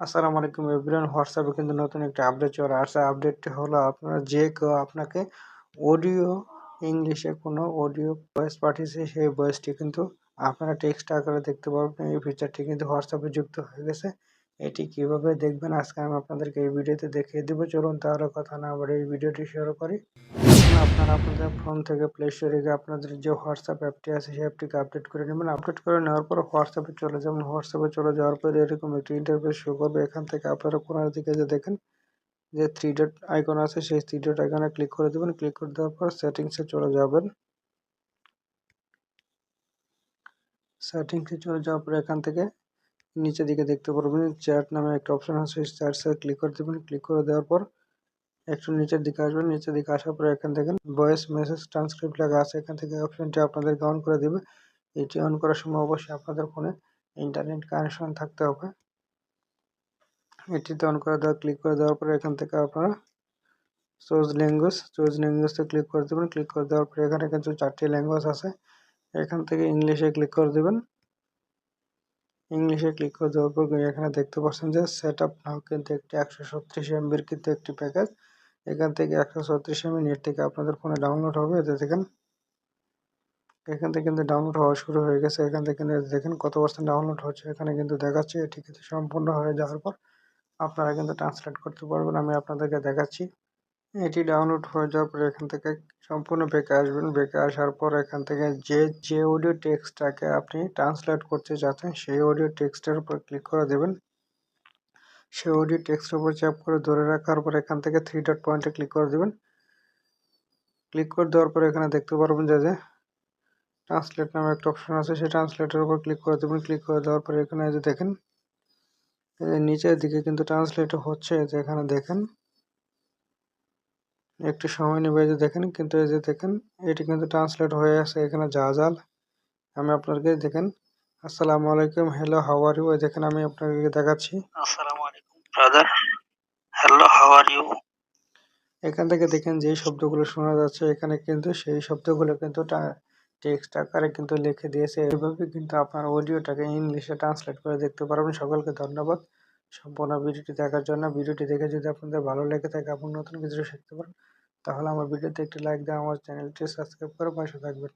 আসসালামু আলাইকুম এভরিওয়ান। হোয়াটসঅ্যাপে কিন্তু নতুন একটা আপডেট চলে আসছে। আপডেটটি হলো আপনারা যে কেউ আপনাকে অডিও ইংলিশে কোনো অডিও ভয়েস পাঠিয়েছে, সেই ভয়েসটি কিন্তু আপনারা টেক্সট আকারে দেখতে পারবেন। এই ফিচারটি কিন্তু হোয়াটসঅ্যাপে যুক্ত হয়ে গেছে। এটি কীভাবে দেখবেন? আজকে আমি আপনাদেরকে এই ভিডিওতে দেখিয়ে দেবো। চলুন তাহলে কথা না বলে এই ভিডিওটি শুরু করি। আপনারা আপনাদের ফোন থেকে প্লে স্টোরে গিয়ে আপনাদের যে হোয়াটসঅ্যাপ অ্যাপটি আছে, সেই অ্যাপটিকে আপডেট করে নেবেন। আপডেট করে নেওয়ার পর হোয়াটসঅ্যাপে চলে যাবেন। হোয়াটসঅ্যাপে চলে যাওয়ার পর এরকম একটি ইন্টারফেস শো করবে। এখান থেকে আপনারা কোনার দিকে যে দেখেন, যে থ্রি ডট আইকন আছে, সেই থ্রি ডট আইকনে ক্লিক করে দেবেন। ক্লিক করে দেওয়ার পর সেটিংসে চলে যাবেন। সেটিংসে চলে যাওয়ার পর এখান থেকে নিচের দিকে দেখতে পারবেন চ্যাট নামে একটা অপশন আছে চ্যাটসে ক্লিক করে দেবেন। ক্লিক করে দেওয়ার পর একটু নিচের দিকে আসবেন। নিচের দিকে আসার পর এখান থেকে ভয়েস মেসেজ ট্রান্সক্রিপ্ট লেখা আছে, এখান থেকে অপশনটি আপনাদেরকে অন করে দেবে। এটি অন করার সময় অবশ্যই আপনাদের ফোনে ইন্টারনেট কানেকশন থাকতে হবে। এটিতে অন করে দেওয়া ক্লিক করে দেওয়ার পরে এখান থেকে আপনারা চুজ ল্যাঙ্গুয়েজ চুজ ল্যাঙ্গুয়েজতে ক্লিক করে দেবেন। ক্লিক করে দেওয়ার পরে এখানে কিন্তু চারটি ল্যাঙ্গুয়েজ আছে। এখান থেকে ইংলিশে ক্লিক করে দেবেন। ইংলিশে ক্লিক করে দেওয়ার পর এখানে দেখতে পাচ্ছেন যে সেট আপ নাও কিন্তু একটি একশো ছত্রিশ এমবির কিন্তু একটি প্যাকেজ এখান থেকে একশো ছত্রিশ এমবি নেট থেকে আপনাদের ফোনে ডাউনলোড হবে। এতে দেখেন, এখান থেকে কিন্তু ডাউনলোড হওয়া শুরু হয়ে গেছে। এখান থেকে কিন্তু দেখেন কত পার্সেন্ট ডাউনলোড হচ্ছে। এখানে কিন্তু দেখাচ্ছে এটি কিন্তু সম্পূর্ণ হয়ে যাওয়ার পর আপনারা কিন্তু ট্রান্সলেট করতে পারবেন। আমি আপনাদেরকে দেখাচ্ছি। এটি ডাউনলোড হয়ে যাওয়ার পর এখান থেকে সম্পূর্ণ বেঁকে আসবেন। বেঁকে আসার পর এখান থেকে যে যে অডিও টেক্সটটাকে আপনি ট্রান্সলেট করতে চাচ্ছেন সেই অডিও টেক্সটের উপর ক্লিক করে দেবেন। সেই অডিও টেক্সটের উপর চাপ করে ধরে রাখার পর এখান থেকে থ্রি ডট পয়েন্টে ক্লিক করে দেবেন। ক্লিক করে দেওয়ার পর এখানে দেখতে পারবেন যে ট্রান্সলেট নামে একটা অপশন আছে, সেই ট্রান্সলেটের উপর ক্লিক করে দেবেন। ক্লিক করে দেওয়ার পর এখানে যে দেখেন নিচের দিকে কিন্তু ট্রান্সলেট হচ্ছে এখানে দেখেন। একটু সময় নেবে যে দেখেন কিন্তু এই যে দেখেন এটি কিন্তু ট্রান্সলেট হয়ে আছে এখানে যা জাল। আমি আপনাকে দেখেন আসসালামু আলাইকুম হ্যালো হাউ আর ইউ দেখেন আমি আপনাকে দেখাচ্ছি। আসসালামু আলাইকুম brother hello how are you এখান থেকে দেখেন যেই শব্দগুলো শোনা যাচ্ছে এখানে কিন্তু সেই শব্দগুলো কিন্তু টেক্সট আকারে কিন্তু লিখে দিয়েছে। এইভাবে কিন্তু আপনার অডিওটাকে ইংলিশে ট্রান্সলেট করে দেখতে পারবেন। সকলকে ধন্যবাদ সম্পূর্ণ ভিডিওটি দেখার জন্য। ভিডিওটি দেখে যদি আপনাদের ভালো লেগে থাকে আপনি নতুন কিছু শিখতে পারেন তাহলে আমার ভিডিওতে একটি লাইক দিয়ে আমার চ্যানেলটি সাবস্ক্রাইব করে পাশে থাকবেন।